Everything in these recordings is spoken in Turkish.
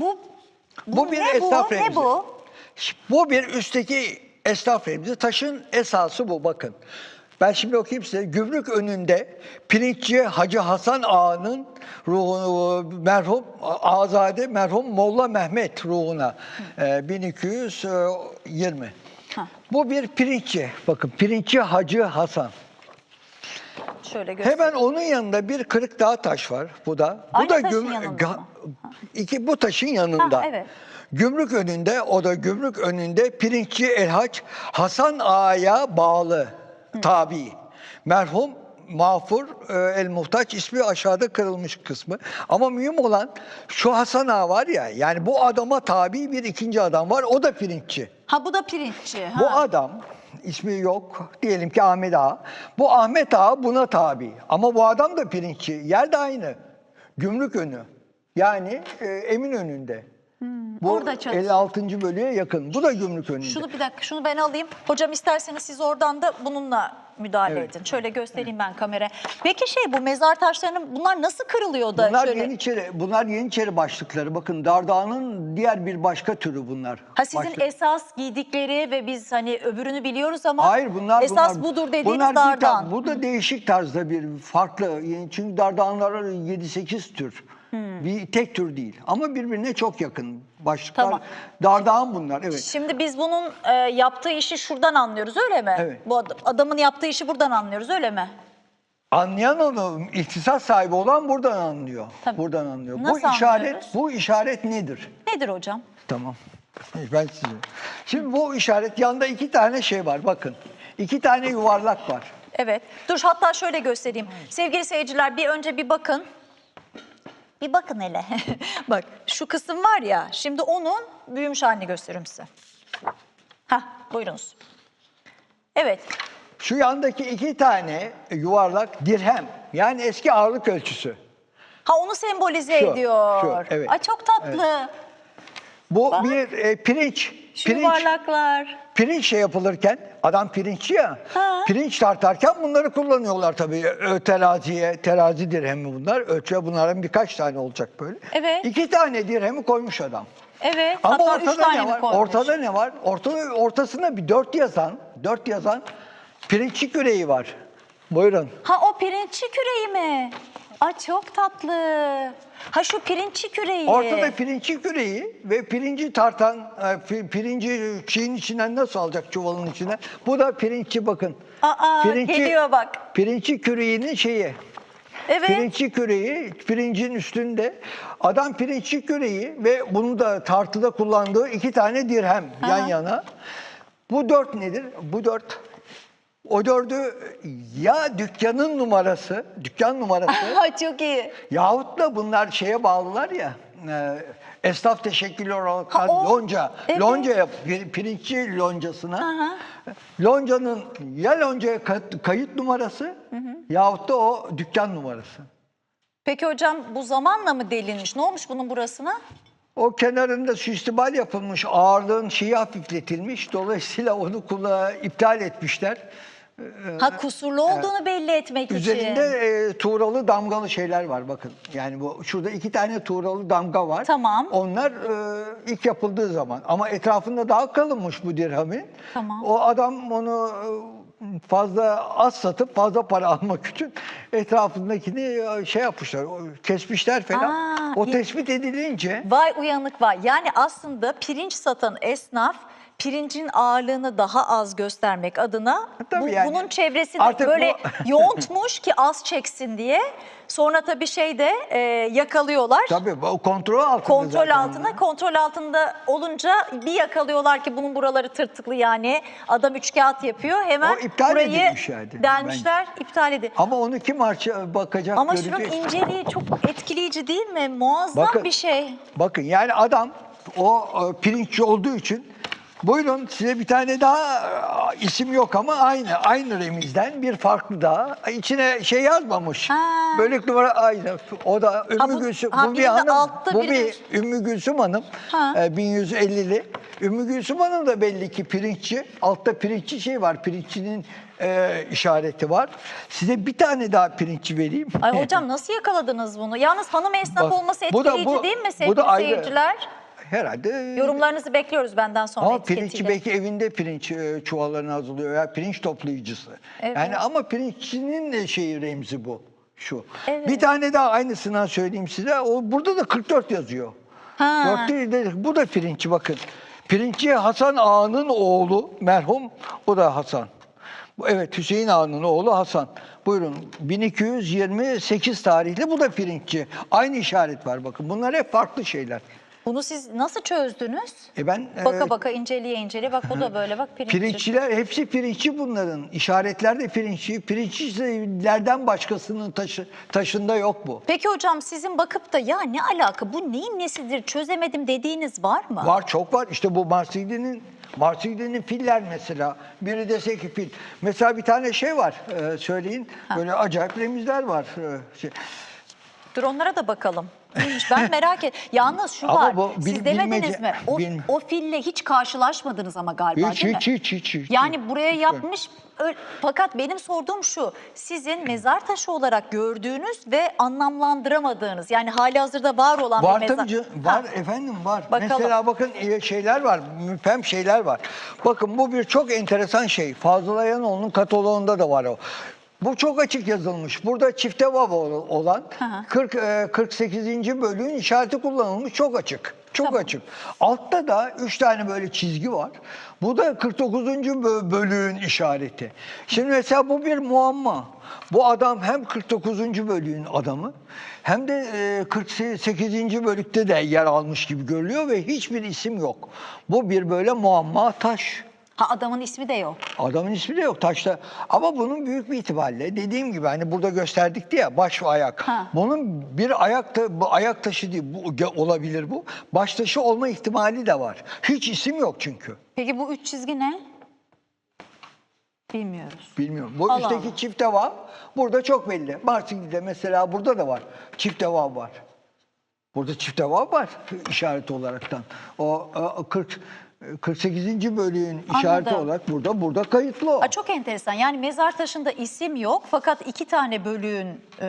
Bu, Bu bir ne esnaf bu? Ne remzi. bu? Bu bir üstteki esnaf remzi. Taşın esası bu bakın. Ben şimdi okuyayım size. Gümrük önünde pirinççi Hacı Hasan Ağa'nın ruhunu merhum Azade merhum Molla Mehmet ruhuna e, 1220. Ha. Bu bir pirinççi. Bakın pirinççi Hacı Hasan. Şöyle göstereyim. Hemen onun yanında bir kırık dağ taş var. Bu da. Bu Aynı da taşın yanında mı? iki bu taşın yanında. Ha, evet. Gümrük önünde, o da gümrük önünde pirinççi Elhaç Hasan Ağa'ya bağlı tabi. Merhum Mağfur e, El Muhtaç ismi aşağıda kırılmış kısmı. Ama mühim olan şu Hasan Ağa var ya, yani bu adama tabi bir ikinci adam var, o da pirinççi. Ha bu da pirinççi. Ha. Bu adam ismi yok. Diyelim ki Ahmet Ağa. Bu Ahmet Ağa buna tabi. Ama bu adam da pirinççi. Yer de aynı. Gümrük önü. Yani e, emin önünde. Bu Hmm, orada çalışıyor. 56. bölüye yakın. Bu da gümrük önünde. Şunu bir dakika, şunu ben alayım. Hocam isterseniz siz oradan da bununla müdahale Evet. edin. Şöyle göstereyim ben kameraya. Peki şey bu mezar taşlarının bunlar nasıl kırılıyor da Bunlar şöyle? Yeniçeri, bunlar Yeniçeri başlıkları. Bakın Dardağ'ın diğer bir başka türü bunlar. Ha sizin Başlık. esas giydikleri ve biz hani öbürünü biliyoruz ama Hayır bunlar esas bunlar, budur dediğiniz bunlar bir dardan. tar- Bu da değişik tarzda bir farklı. Yani Çünkü dardağanlar 7-8 tür. Hmm. Bir tek tür değil. Ama birbirine çok yakın. Başlıklar Tamam. dardağan bunlar. Evet. Şimdi biz bunun e, yaptığı işi şuradan anlıyoruz öyle mi? Evet. Bu ad- adamın yaptığı işi buradan anlıyoruz öyle mi? Anlayan onu, ihtisas sahibi olan buradan anlıyor. Tabii. Buradan anlıyor. Nasıl bu işaret, anlıyoruz? bu işaret nedir? Nedir hocam? Tamam. Ben size. Şimdi bu işaret yanında iki tane şey var. Bakın. İki tane yuvarlak var. Evet. Dur hatta şöyle göstereyim. Sevgili seyirciler bir önce bir bakın. Bir bakın hele. Bak şu kısım var ya şimdi onun büyümüş halini gösteriyorum size. Hah buyurunuz. Evet. Şu yandaki iki tane yuvarlak dirhem. Yani eski ağırlık ölçüsü. Ha onu sembolize Şu, ediyor. şu, evet. Ay çok tatlı. Bu Bak. bir e, pirinç. Şu pirinç, yuvarlaklar. pirinç şey yapılırken, adam pirinççi ya, Ha. pirinç tartarken bunları kullanıyorlar tabii. Ö, teraziye, terazi dirhemi bunlar. Ölçüye bunların birkaç tane olacak böyle. Evet. İki tane dirhemi koymuş adam. Evet. Ama hatta üç ortada tane ne var? koymuş? Ortada ne var? Ortada, ortasında bir dört yazan, dört yazan pirinççi küreği var. Buyurun. Ha o pirinççi küreği mi? Ay çok tatlı. Ha şu pirinççi küreği. Ortada pirinççi küreği ve pirinci tartan, e, pi- pirinci şeyin içinden nasıl alacak çuvalın içine? Bu da pirinççi bakın. Aa geliyor bak. Pirinççi küreğinin şeyi. Evet. Pirinççi küreği, pirincin üstünde. Adam pirinççi küreği ve bunu da tartıda kullandığı iki tane dirhem yan Aha. yana. Bu dört nedir? Bu dört. O dördü ya dükkanın numarası, dükkan numarası çok iyi. Yahut da bunlar şeye bağlılar ya, e, esnaf teşekkülü olarak Ha, o- lonca, evet. lonca yap, pir- pirinççi loncasına. Aha. Loncanın ya loncaya kayıt, kayıt numarası yahut da o dükkan numarası. Peki hocam bu zamanla mı delinmiş? Ne olmuş bunun burasına? O kenarında suistimal yapılmış, ağırlığın şeyi hafifletilmiş. Dolayısıyla onu kula iptal etmişler. Ha kusurlu olduğunu belli etmek Üzerinde için. e, tuğralı damgalı şeyler var bakın. Yani bu şurada iki tane tuğralı damga var. Tamam. Onlar e, ilk yapıldığı zaman ama etrafında daha kalınmış bu dirhemin. Tamam. O adam onu e, fazla az satıp fazla para almak için etrafındakini e, şey yapmışlar, o- kesmişler falan. Aa, o iyi. tespit edilince Vay uyanık vay. Yani aslında pirinç satan esnaf pirincin ağırlığını daha az göstermek adına Tabii bu- yani. bunun çevresini Artık böyle bu- yoğuntmuş ki az çeksin diye. Sonra tabii şeyde e, yakalıyorlar. tabii o kontrol altında Kontrol zaten altında, kontrol altında olunca bir yakalıyorlar ki bunun buraları tırtıklı yani adam üç kağıt yapıyor. Hemen O iptal burayı edilmiş yani, delmişler, iptal edildi. Ama onu kim arça bakacak, Ama görecek? şunun inceliği çok etkileyici değil mi? Muazzam Bakın. bir şey. Bakın yani adam o e, pirinççi olduğu için Buyurun size bir tane daha e, isim yok ama aynı aynı remizden bir farklı daha. İçine şey yazmamış. Ha. Bölük numara aynı. O da Ümmü Ha, bu- Gülsüm. ha, bu bir biri hanım. bu biri bir de- Ümmü Gülsüm Hanım. Ha. E, 1150'li. Ümmü Gülsüm Hanım da belli ki pirinççi. Altta pirinççi şey var. Pirinççinin e, işareti var. Size bir tane daha pirinççi vereyim. Ay hocam nasıl yakaladınız bunu? Yalnız hanım esnaf Bak, olması bu da- etkileyici bu- değil mi bu sevgili da ayrı. seyirciler? Herhalde Yorumlarınızı bekliyoruz benden sonra Ama pirinççi belki evinde pirinç e, çuvallarını hazırlıyor veya pirinç toplayıcısı. Evet. Yani ama pirinççinin de şeyi remzi bu. Şu. Evet. Bir tane daha aynısından söyleyeyim size. O burada da 44 yazıyor. Ha. Dört değil de bu da pirinççi bakın. Pirinççi Hasan Ağa'nın oğlu merhum. O da Hasan. Evet Hüseyin Ağa'nın oğlu Hasan. Buyurun 1228 tarihli bu da pirinççi. Aynı işaret var bakın. Bunlar hep farklı şeyler. Bunu siz nasıl çözdünüz? E ben Baka e, baka inceleye inceleye bak bu da böyle bak pirinççi. Pirinççiler hepsi pirinççi bunların. İşaretler de pirinççi. Pirinççilerden başkasının taşı, taşında yok bu. Peki hocam sizin bakıp da ya ne alaka bu neyin nesidir çözemedim dediğiniz var mı? Var çok var. İşte bu Marsilya'nın Marsilya'nın filler mesela. Biri dese ki fil. Mesela bir tane şey var. e, söyleyin. Böyle acayip remizler var. e, şey. Dur onlara da bakalım. Neymiş ben merak et. Yalnız şu Ama var. bu bil- siz demediniz bilmece- mi? O, bil- o fille hiç karşılaşmadınız ama galiba Hiç, değil mi? hiç, hiç, hiç, hiç. Yani buraya Hiç yapmış ö- fakat benim sorduğum şu. Sizin mezar taşı olarak gördüğünüz ve anlamlandıramadığınız yani hali hazırda var olan Var bir mezar. tabii canım, var efendim var. Bakalım. Mesela bakın e, şeyler var, müphem şeyler var. Bakın bu bir çok enteresan şey. Fazıl Ayanoğlu'nun kataloğunda da var o. Bu çok açık yazılmış. Burada çifte vav ol- olan Hı hı. 40 e, 48. bölüğün işareti kullanılmış çok açık. Çok Tamam. açık. Altta da 3 tane böyle çizgi var. Bu da 49. bö- bölüğün işareti. Şimdi mesela bu bir muamma. Bu adam hem 49. bölüğün adamı hem de e, 48. bölükte de yer almış gibi görülüyor ve hiçbir isim yok. Bu bir böyle muamma taş. Ha adamın ismi de yok. Adamın ismi de yok taşta. Ama bunun büyük bir ihtimalle dediğim gibi hani burada gösterdik ya baş ve ayak. Ha. Bunun bir ayak ta- bu ayak taşı değil bu olabilir bu. Baş taşı olma ihtimali de var. Hiç isim yok çünkü. Peki bu üç çizgi ne? Bilmiyoruz. Bilmiyorum. Bu Allah üstteki Allah. çift devam burada çok belli. Marsilya'da mesela burada da var. Çift devam var. Burada çift devam var işareti olaraktan. O, o 40 48. bölüğün işareti Anladım. olarak burada burada kayıtlı o. Aa, çok enteresan. Yani mezar taşında isim yok fakat iki tane bölüğün e,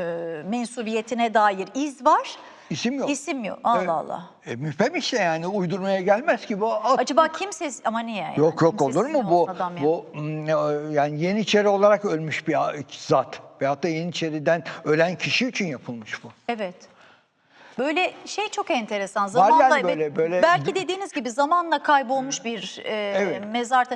mensubiyetine dair iz var. İsim yok. İsim yok. Allah Evet. Allah. E, müphem işte yani uydurmaya gelmez ki bu. At. Acaba kimsesiz ama niye? Yani? Yok yok olur Kimsesiz mu bu? olsun adam ya. Bu mm, e, yani Yeniçeri olarak ölmüş bir zat. Veyahut da Yeniçeri'den ölen kişi için yapılmış bu. Evet. Böyle şey çok enteresan. Zamanla yani böyle- böyle- belki dediğiniz gibi zamanla kaybolmuş bir e, Evet. mezar.